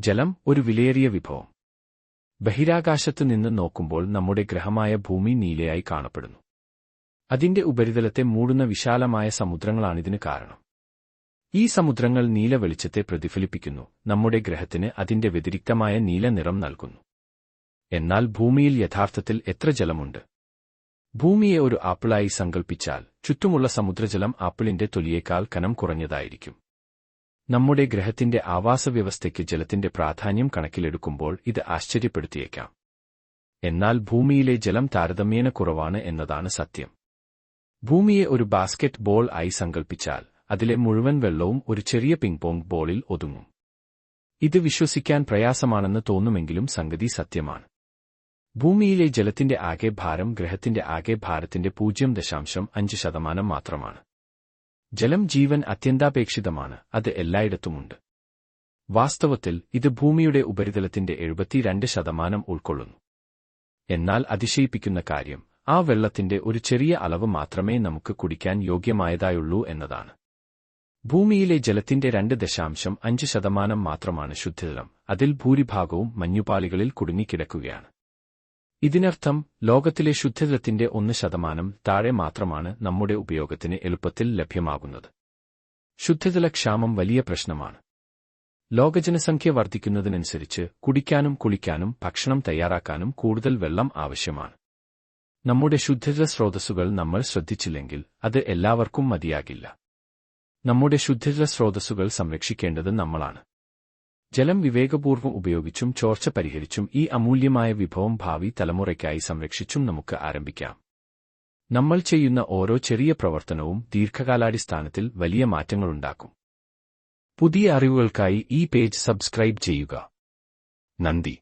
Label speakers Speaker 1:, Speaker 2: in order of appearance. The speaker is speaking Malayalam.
Speaker 1: ജലം ഒരു വിലയേറിയ വിഭവം. ബഹിരാകാശത്തു നിന്ന് നോക്കുമ്പോൾ നമ്മുടെ ഗ്രഹമായ ഭൂമി നീലയായി കാണപ്പെടുന്നു. അതിന്റെ ഉപരിതലത്തെ മൂടുന്ന വിശാലമായ സമുദ്രങ്ങളാണിതിന് കാരണം. ഈ സമുദ്രങ്ങൾ നീല വെളിച്ചത്തെ പ്രതിഫലിപ്പിക്കുന്നു നമ്മുടെ ഗ്രഹത്തിന് അതിന്റെ വ്യതിരിക്തമായ നീല നിറം നൽകുന്നു. എന്നാൽ ഭൂമിയിൽ യഥാർത്ഥത്തിൽ എത്ര ജലമുണ്ട്? ഭൂമിയെ ഒരു ആപ്പിളായി സങ്കൽപ്പിച്ചാൽ ചുറ്റുമുള്ള സമുദ്രജലം ആപ്പിളിന്റെ തൊലിയേക്കാൾ കനം കുറഞ്ഞതായിരിക്കും. നമ്മുടെ ഗ്രഹത്തിന്റെ ആവാസവ്യവസ്ഥയ്ക്ക് ജലത്തിന്റെ പ്രാധാന്യം കണക്കിലെടുക്കുമ്പോൾ ഇത് ആശ്ചര്യപ്പെടുത്തിയേക്കാം. എന്നാൽ ഭൂമിയിലെ ജലം താരതമ്യേന കുറവാണ് എന്നതാണ് സത്യം. ഭൂമിയെ ഒരു ബാസ്കറ്റ് ബോൾ ആയി സങ്കൽപ്പിച്ചാൽ അതിലെ മുഴുവൻ വെള്ളവും ഒരു ചെറിയ പിങ് പോങ് ബോളിൽ ഒതുങ്ങും. ഇത് വിശ്വസിക്കാൻ പ്രയാസമാണെന്ന് തോന്നുമെങ്കിലും സംഗതി സത്യമാണ്. ഭൂമിയിലെ ജലത്തിന്റെ ആകെ ഭാരം ഗ്രഹത്തിന്റെ ആകെ ഭാരത്തിന്റെ പൂജ്യം ദശാംശം അഞ്ച് ശതമാനം മാത്രമാണ്. ജലം ജീവൻ അത്യന്താപേക്ഷിതമാണ് അത് എല്ലായിടത്തുമുണ്ട്. വാസ്തവത്തിൽ ഇത് ഭൂമിയുടെ ഉപരിതലത്തിന്റെ എഴുപത്തിരണ്ട് ശതമാനം ഉൾക്കൊള്ളുന്നു. എന്നാൽ അതിശയിപ്പിക്കുന്ന കാര്യം ആ വെള്ളത്തിന്റെ ഒരു ചെറിയ അളവ് മാത്രമേ നമുക്ക് കുടിക്കാൻ യോഗ്യമായതായുള്ളൂ എന്നതാണ്. ഭൂമിയിലെ ജലത്തിന്റെ രണ്ട് ദശാംശം അഞ്ച് ശതമാനം മാത്രമാണ് ശുദ്ധജലം അതിൽ ഭൂരിഭാഗവും മഞ്ഞുപാളികളിൽ കുടുങ്ങിക്കിടക്കുകയാണ്. ഇതിനർത്ഥം ലോകത്തിലെ ശുദ്ധജലത്തിന്റെ ഒന്ന് ശതമാനം താഴെ മാത്രമാണ് നമ്മുടെ ഉപയോഗത്തിന് എളുപ്പത്തിൽ ലഭ്യമാകുന്നത്. ശുദ്ധജലക്ഷാമം വലിയ പ്രശ്നമാണ്. ലോകജനസംഖ്യ വർദ്ധിക്കുന്നതിനനുസരിച്ച് കുടിക്കാനും കുളിക്കാനും ഭക്ഷണം തയ്യാറാക്കാനും കൂടുതൽ വെള്ളം ആവശ്യമാണ്. നമ്മുടെ ശുദ്ധജല സ്രോതസ്സുകൾ നമ്മൾ ശ്രദ്ധിച്ചില്ലെങ്കിൽ അത് എല്ലാവർക്കും മതിയാകില്ല. നമ്മുടെ ശുദ്ധജല സ്രോതസ്സുകൾ സംരക്ഷിക്കേണ്ടത് നമ്മളാണ്. ജലം വിവേകപൂർവം ഉപയോഗിച്ചും ചോർച്ച പരിഹരിച്ചും ഈ അമൂല്യമായ വിഭവം ഭാവി തലമുറയ്ക്കായി സംരക്ഷിച്ചും നമുക്ക് ആരംഭിക്കാം. നമ്മൾ ചെയ്യുന്ന ഓരോ ചെറിയ പ്രവർത്തനവും ദീർഘകാലാടിസ്ഥാനത്തിൽ വലിയ മാറ്റങ്ങളുണ്ടാക്കും പുതിയ അറിവുകൾക്കായി ഈ പേജ് സബ്സ്ക്രൈബ് ചെയ്യുക. നന്ദി.